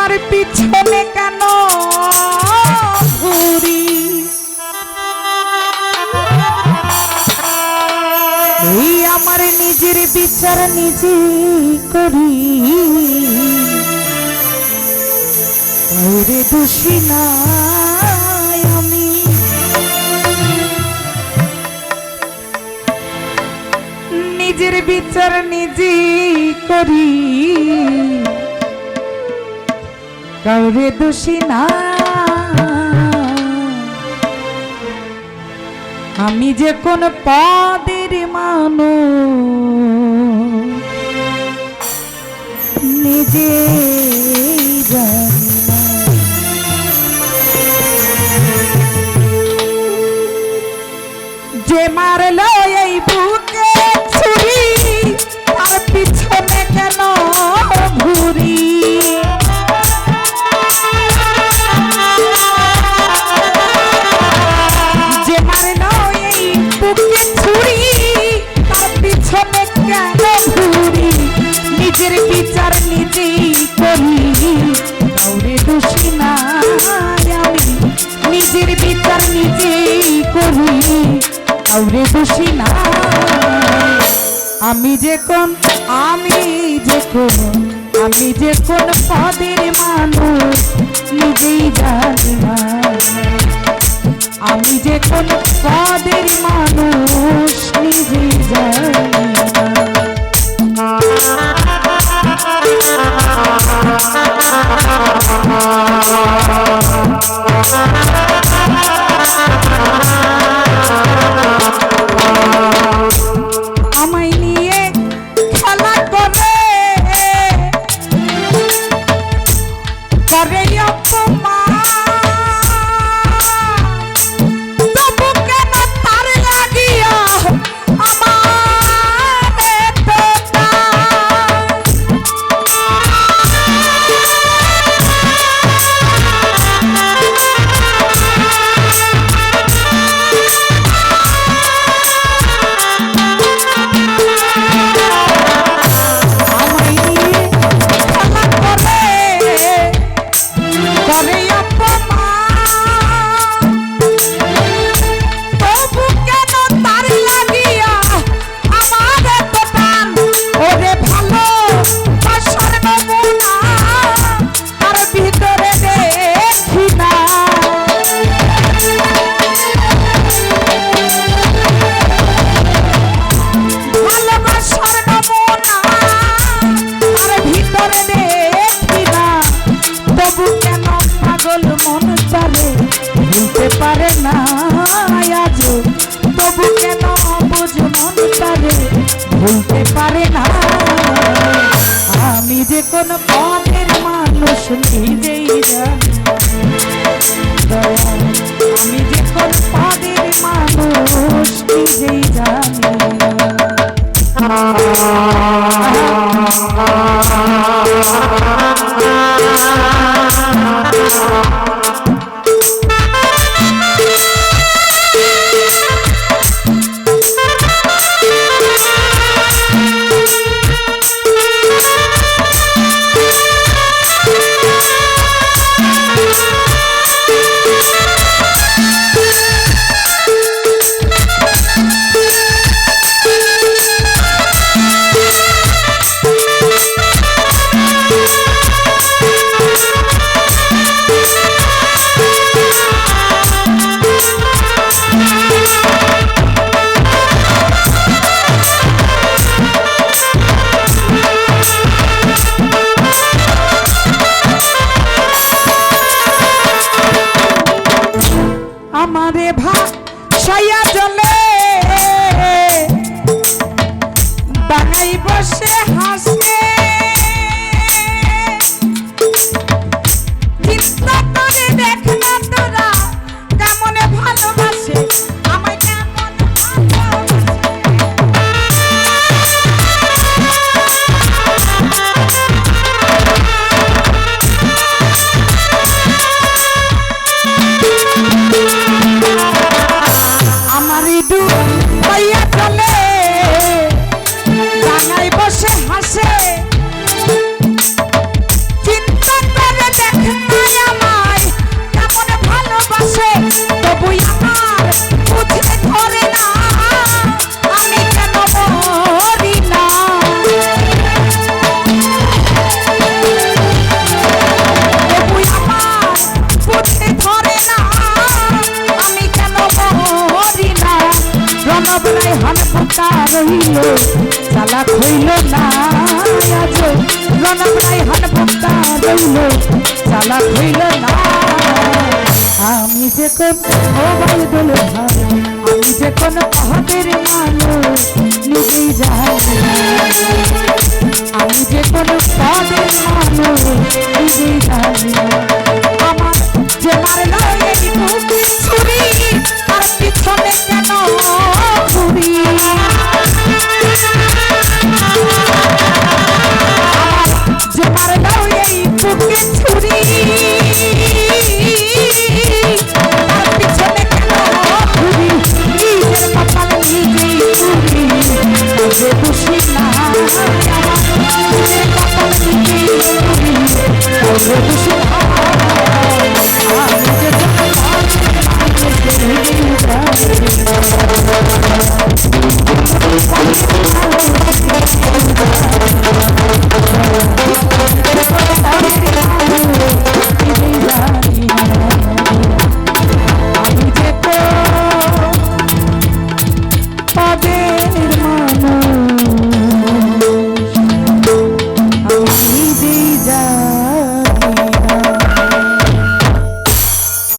তার পিছনে কেন ঘুরি? এই আমার নিজের বিচার নিজে করি। ওরে দোষী না আমি। নিজের বিচার নিজে করি। কাউরে দোষী না। আমি যে কোন পাদের মানো নিজে বিচার নিজেই করি। কাউরে দোষী না। আমি যে কোন, আমি যে কোন, আমি যে কোন পদের মানুষ, নিজেই জানি না। আমি যে কোন পদের মানুষ, নিজেই জানি না। রইল চালাক হইল না, আজ রনক নাই হান ভক্তা রইল, চালাক হইল না। আমি যে কোন ভাই দোল আমি যে কোন পহদের মানুষ, নিজেই জানি আমি যে কোন পদের মানুষ, নিজেই জানি Você puxa